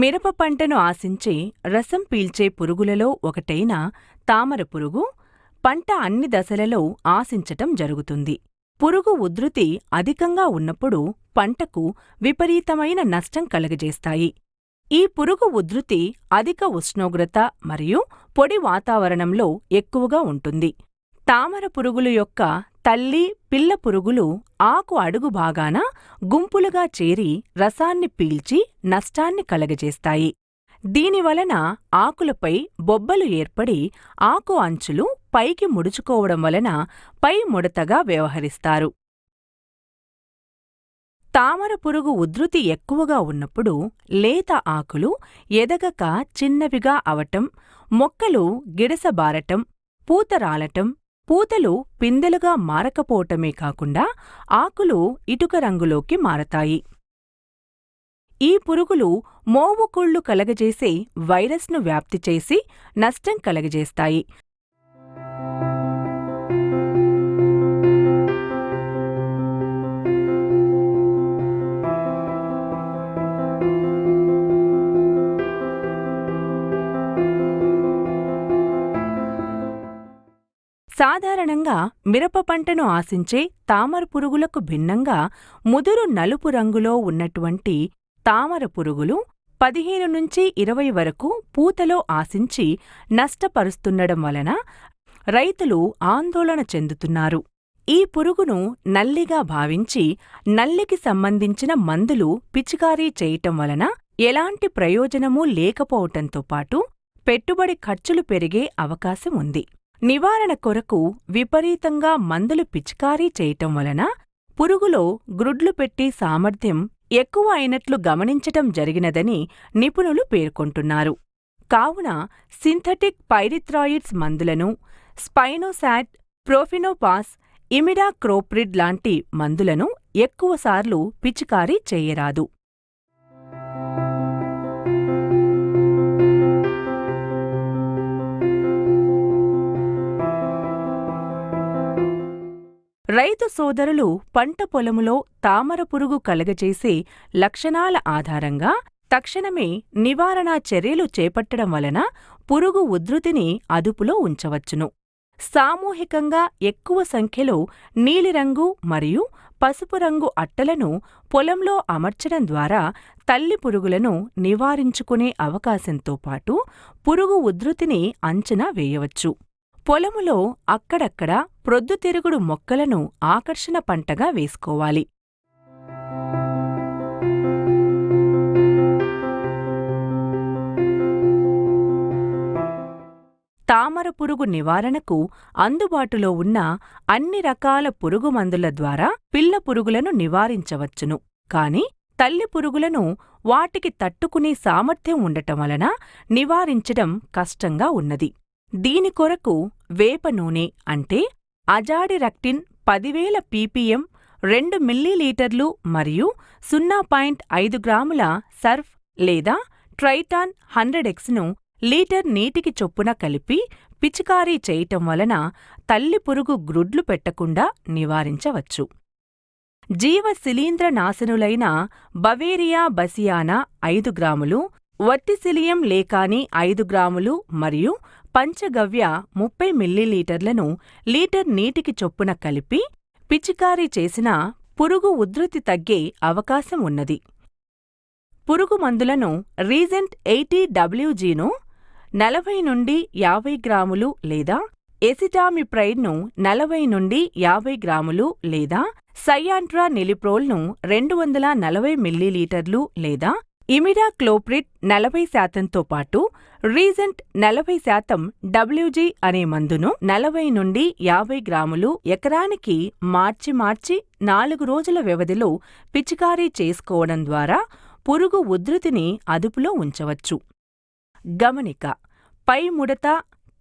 మిరప పంటను ఆశించే రసం పీల్చే పురుగులలో ఒకటైన తామర పురుగు పంట అన్ని దశలలో ఆశించటం జరుగుతుంది. పురుగు ఉధృతి అధికంగా ఉన్నప్పుడు పంటకు విపరీతమైన నష్టం కలుగజేస్తాయి. ఈ పురుగు ఉధృతి అధిక ఉష్ణోగ్రత మరియు పొడి వాతావరణంలో ఎక్కువగా ఉంటుంది. తామర పురుగులు యొక్క తల్లి పిల్ల పురుగులు ఆకు అడుగు భాగాన గుంపులుగా చేరి రసాన్ని పీల్చి నష్టాన్ని కలగజేస్తాయి. దీనివలన ఆకులపై బొబ్బలు ఏర్పడి ఆకు అంచులు పైకి ముడుచుకోవడం వలన పై ముడతగా వ్యవహరిస్తారు. తామర పురుగు ఉధృతి ఎక్కువగా ఉన్నప్పుడు లేత ఆకులు ఎదగక చిన్నవిగా అవటం మొక్కలు గిడసబారటం పూత రాలటం పూతలు పిందెలుగా మారకపోవటమే కాకుండా ఆకులు ఇటుక రంగులోకి మారతాయి. ఈ పురుగులు మోవుకుళ్ళు కలగజేసే వైరస్ను వ్యాప్తి చేసి నష్టం కలగజేస్తాయి. సాధారణంగా మిరప పంటను ఆశించే తామర పురుగులకు భిన్నంగా ముదురు నలుపు రంగులో ఉన్నటువంటి తామర పురుగులు పదిహేను నుంచి ఇరవై వరకు పూతలో ఆశించి నష్టపరుస్తుండడం వలన రైతులు ఆందోళన చెందుతున్నారు. ఈ పురుగును నల్లిగా భావించి నల్లికి సంబంధించిన మందులు పిచికారీ చేయటం వలన ఎలాంటి ప్రయోజనమూ లేకపోవటంతో పాటు పెట్టుబడి ఖర్చులు పెరిగే అవకాశం ఉంది. నివారణ కొరకు విపరీతంగా మందులు పిచికారీ చేయటం వలన పురుగులో గ్రుడ్లు పెట్టే సామర్థ్యం ఎక్కువ అయినట్లు గమనించటం జరిగినదని నిపుణులు పేర్కొంటున్నారు. కావున సింథటిక్ పైరిథ్రాయిడ్స్ మందులను స్పైనోసాట్ ప్రోఫినోపాస్ ఇమిడాక్రోప్రిడ్ లాంటి మందులను ఎక్కువసార్లు పిచికారీ చేయరాదు. రైతు సోదరులు పంట పొలములో తామర పురుగు కలగజేసే లక్షణాల ఆధారంగా తక్షణమే నివారణా చర్యలు చేపట్టడం వలన పురుగు ఉధృతిని అదుపులో ఉంచవచ్చును. సామూహికంగా ఎక్కువ సంఖ్యలో నీలిరంగు మరియు పసుపు రంగు అట్టలను పొలంలో అమర్చడం ద్వారా తల్లి పురుగులను నివారించుకునే అవకాశంతో పాటు పురుగు ఉధృతిని అంచనా వేయవచ్చు. పొలములో అక్కడక్కడ ప్రొద్దుతిరుగుడు మొక్కలను ఆకర్షణ పంటగా వేసుకోవాలి. తామర పురుగు నివారణకు అందుబాటులో ఉన్న అన్ని రకాల పురుగుమందుల ద్వారా పిల్ల పురుగులను నివారించవచ్చును. కాని తల్లి పురుగులను వాటికి తట్టుకునే సామర్థ్యం ఉండటం వలన నివారించడం కష్టంగా ఉన్నది. దీని కొరకు వేప నూనె అంటే అజాడిరక్టిన్ పదివేల పీపీఎం రెండు మిల్లీలీటర్లు మరియు సున్నా పాయింట్ ఐదు గ్రాముల సర్ఫ్ లేదా ట్రైటాన్ హండ్రెడ్ ఎక్స్ను లీటర్ నీటికి చొప్పున కలిపి పిచికారీ చేయటం వలన తల్లి పురుగు గ్రుడ్లు పెట్టకుండా నివారించవచ్చు. జీవ శిలీంద్ర నాశనులైన బవేరియా బసియానా ఐదు గ్రాములు వర్టిసిలియం లేకాని ఐదు గ్రాములు మరియు పంచగవ్య ముప్పై మిల్లీలీటర్లను లీటర్ నీటికి చొప్పున కలిపి పిచికారీ చేసిన పురుగు ఉధృతి తగ్గే అవకాశం ఉన్నది. పురుగు మందులను రీజెంట్ ఎయిటీ డబ్ల్యూజీను నలభై నుండి యాభై గ్రాములు లేదా ఎసిటామిప్రైడ్ను నలభై నుండి యాభై గ్రాములు లేదా సైయాంట్రా నిలిప్రోల్ను రెండు వందల నలభై మిల్లీలీటర్లు లేదా ఇమిడాక్లోప్రిడ్ నలభై శాతంతో పాటు రీజెంట్ నలభై శాతం డబ్ల్యూజీ అనే మందును నలభై నుండి యాభై గ్రాములు ఎకరానికి మార్చి మార్చి నాలుగు రోజుల వ్యవధిలో పిచికారీ చేసుకోవడం ద్వారా పురుగు ఉధృతిని అదుపులో ఉంచవచ్చు. గమనిక పై ముడత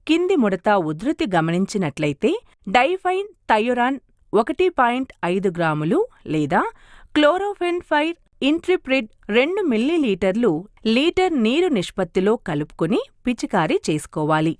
కింది ముడత ఉధృతి గమనించినట్లయితే డైఫైన్ థయోరాన్ ఒకటి పాయింట్ ఐదు గ్రాములు లేదా క్లోరోఫెన్ఫైర్ ఇంట్రిప్రిడ్ రెండు మిల్లీలీటర్లు లీటర్ నీరు నిష్పత్తిలో కలుపుకుని పిచికారీ చేసుకోవాలి.